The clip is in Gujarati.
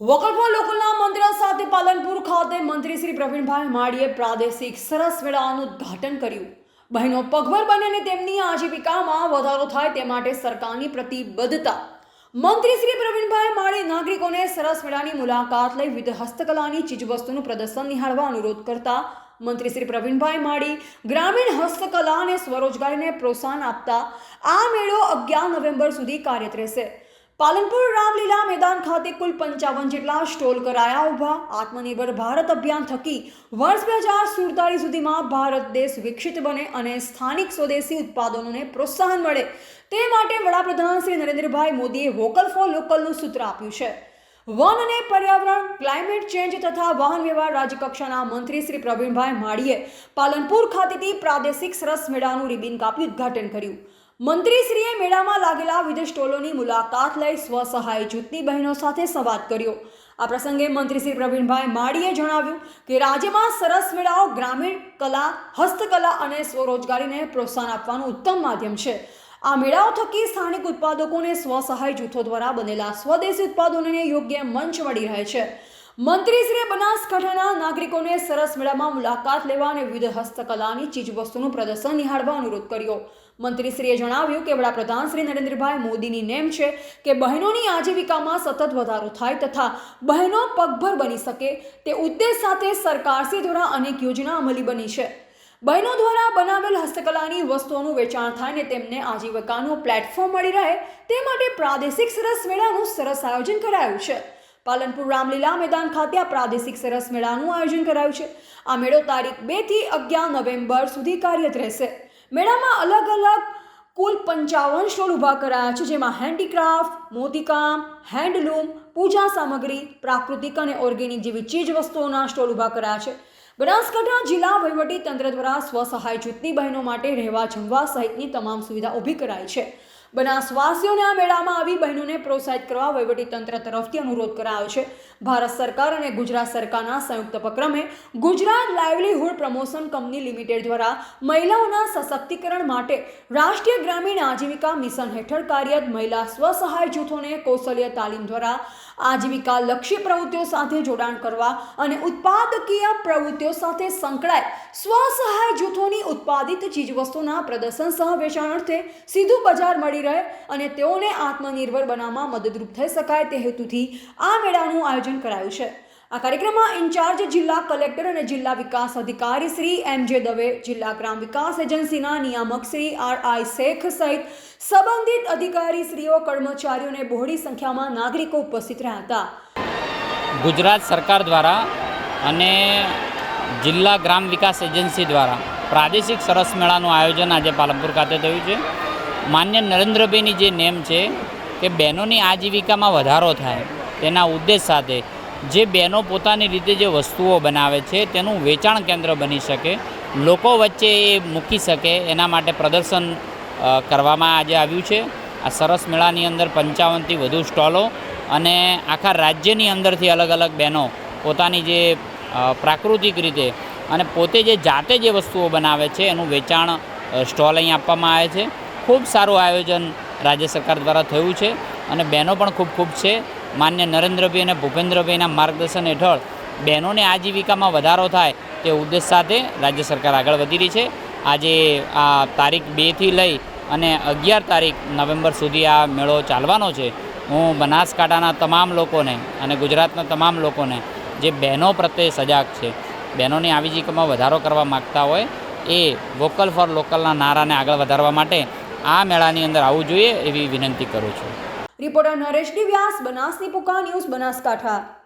વોકલ ફોર લોકલના મંત્ર સાથે પાલનપુર ખાતે મંત્રી શ્રી પ્રવીણભાઈ માળીએ પ્રાદેશિક સરસ મેળાનું ઉદ્ઘાટન કર્યું. બહેનો પગભર બને અને તેમની આજીવિકામાં વધારો થાય તે માટે સરકારની પ્રતિબદ્ધતા. મંત્રી શ્રી પ્રવીણભાઈ માળીએ નાગરિકોને સરસ મેળાની મુલાકાત લઈ વિવિધ હસ્તકલાની ચીજવસ્તુનું પ્રદર્શન નિહાળવા અનુરોધ કરતા મંત્રી શ્રી પ્રવીણભાઈ માળી ગ્રામીણ હસ્તકલા અને સ્વરોજગારીને પ્રોત્સાહન આપતા આ મેળો અગિયાર નવેમ્બર સુધી કાર્યરત રહેશે. પાલનપુર રામલીલા મેદાન ખાતે કુલ પંચાવન જેટલા સ્ટોલ કરાયા ઊભા. આત્મનિર્ભર ભારત અભિયાન થકી વર્ષ બે હજાર સુડતાલીસ સુધીમાં ભારત દેશ વિકસિત બને અને સ્થાનિક સ્વદેશી ઉત્પાદનોને પ્રોત્સાહન મળે. તે માટે વડાપ્રધાન શ્રી નરેન્દ્રભાઈ મોદીએ વોકલ ફોર લોકલનું સૂત્ર આપ્યું છે. વન અને પર્યાવરણ, ક્લાઇમેટ ચેન્જ તથા વાહન વ્યવહાર રાજ્યકક્ષાના મંત્રી શ્રી પ્રવીણભાઈ માળીએ પાલનપુર ખાતેથી પ્રાદેશિક સરસ મેળાનું રિબિન કાપી ઉદ્ઘાટન કર્યું. મંત્રીશ્રીએ મેળામાં લાગેલા વિવિધ સ્ટોલોની મુલાકાત લઈ સ્વસહાય જૂથની બહેનો સાથે સંવાદ કર્યો. આ પ્રસંગે મંત્રી શ્રી પ્રવીણભાઈ માળીએ જણાવ્યું કે રાજ્યમાં સરસ મેળાઓ ગ્રામીણ કલા, હસ્તકલા અને સ્વરોજગારીને પ્રોત્સાહન આપવાનું ઉત્તમ માધ્યમ છે. આ મેળાઓ થકી સ્થાનિક ઉત્પાદકોને સ્વસહાય જૂથો દ્વારા બનેલા સ્વદેશી ઉત્પાદનોને યોગ્ય મંચ મળી રહે છે. મંત્રીશ્રીએ બનાસકાંઠાના નાગરિકોને સરસ મેળામાં મુલાકાત લેવા અને વિવિધ હસ્તકલાની ચીજવસ્તુનું પ્રદર્શન નિહાળવા અનુરોધ કર્યો. મંત્રીશ્રીએ જણાવ્યું કે વડાપ્રધાન શ્રી નરેન્દ્રભાઈ મોદીની નેમ છે કે બહેનોની આજીવિકામાં સતત વધારો થાય તથા બહેનો પગભર બની શકે તે ઉદ્દેશ સાથે સરકારશ્રી દ્વારા અનેક યોજના અમલી બની છે. બહેનો દ્વારા બનાવેલ હસ્તકલાની વસ્તુઓનું વેચાણ થાય ને તેમને આજીવિકાનું પ્લેટફોર્મ મળી રહે તે માટે પ્રાદેશિક સરસ મેળાનું સરસ આયોજન કરાયું છે. પાલનપુર રામલીલા મેદાન ખાતે આ પ્રાદેશિક સરસ મેળાનું આયોજન કરાયું છે. આ મેળો તારીખ બેથી અગિયાર નવેમ્બર સુધી કાર્યરત રહેશે. મેળામાં અલગ અલગ કુલ પંચાવન સ્ટોલ ઊભા કરાયા છે, જેમાં હેન્ડીક્રાફ્ટ મોતીકામ હેન્ડલૂમ પૂજા સામગ્રી, પ્રાકૃતિક અને ઓર્ગેનિક જેવી ચીજ વસ્તુઓના સ્ટોલ ઊભા કરાયા છે. બનાસકાંઠા જિલ્લા વહીવટી તંત્ર દ્વારા સ્વસહાય જૂથની બહેનો માટે રહેવા જમવા સહિતની તમામ સુવિધા ઊભી કરાઈ છે. બનાસવાસીઓને આ મેળામાં આવી બહેનોને પ્રોત્સાહિત કરવા તંત્ર તરફથી અનુરોધ કરાયો છે. ભારત સરકાર અને ગુજરાત સરકારના સંયુક્ત ઉપક્રમે Gujarat livelihood promotion company limited દ્વારા મહિલાઓના સશક્તિકરણ માટે રાષ્ટ્રીય ગ્રામીણ આજીવિકા મિશન હેઠળ કાર્યરત મહિલા સ્વસહાય જૂથોને કૌશલ્ય તાલીમ દ્વારા આજીવિકા લક્ષી પ્રવૃત્તિઓ સાથે જોડાણ કરવા અને ઉત્પાદકીય પ્રવૃત્તિઓ સાથે સંકળાય સ્વસહાય જૂથોની ઉત્પાદિત ચીજવસ્તુના પ્રદર્શન સહ વેચાણ અર્થે સીધું બજાર મળી રહે અને તેઓને આત્મનિર્ભર બનાવવામાં મદદરૂપ થઈ શકાય તે હેતુથી આ મેળાનું આયોજન કરાયું છે. આ કાર્યક્રમમાં ઇન્ચાર્જ જિલ્લા કલેક્ટર અને જિલ્લા વિકાસ અધિકારી શ્રી એમ જે દવે, જિલ્લા ગ્રામ વિકાસ એજન્સીના નિયામક શ્રી આર આઈ શેખ સહિત સંબંધિત અધિકારીશ્રીઓ કર્મચારીઓ અને બહોળી સંખ્યામાં નાગરિકો ઉપસ્થિત રહ્યા હતા. ગુજરાત સરકાર દ્વારા અને જિલ્લા ગ્રામ વિકાસ એજન્સી દ્વારા પ્રાદેશિક સરસ મેળાનું આયોજન આજે પાલનપુર ખાતે થયું છે. માન્ય નરેન્દ્રભાઈની જે નેમ છે કે બહેનોની આજીવિકામાં વધારો થાય તેના ઉદ્દેશ સાથે જે બહેનો પોતાની રીતે જે વસ્તુઓ બનાવે છે, તેનું વેચાણ કેન્દ્ર બની શકે, લોકો વચ્ચે એ મૂકી શકે, એના માટે પ્રદર્શન કરવામાં આજે આવ્યું છે. આ સરસ મેળાની અંદર પંચાવનથી વધુ સ્ટોલો અને આખા રાજ્યની અંદરથી અલગ અલગ બહેનો પોતાની જે પ્રાકૃતિક રીતે અને પોતે જે જાતે જે વસ્તુઓ બનાવે છે, એનું વેચાણ સ્ટોલ અહીં આપવામાં આવે છે. ખૂબ સારું આયોજન રાજ્ય સરકાર દ્વારા થયું છે અને બહેનો પણ ખૂબ ખૂબ છે. માન્ય નરેન્દ્રભાઈ અને ભૂપેન્દ્રભાઈના માર્ગદર્શન હેઠળ બહેનોને આજીવિકામાં વધારો થાય તે ઉદ્દેશ સાથે રાજ્ય સરકાર આગળ વધી રહી છે. આજે આ તારીખ બેથી લઈ અને અગિયાર તારીખ નવેમ્બર સુધી આ મેળો ચાલવાનો છે. હું બનાસકાંઠાના તમામ લોકોને અને ગુજરાતના તમામ લોકોને જે બહેનો પ્રત્યે સજાગ છે, બહેનોની આજીવિકામાં વધારો કરવા માગતા હોય એ વોકલ ફોર લોકલના નારાને આગળ વધારવા માટે આ મેળાની અંદર આવવું જોઈએ એવી વિનંતી કરું છું. રિપોર્ટર નરેશ વ્યાસ, બનાસની પુકા ન્યૂઝ, બનાસકાંઠા.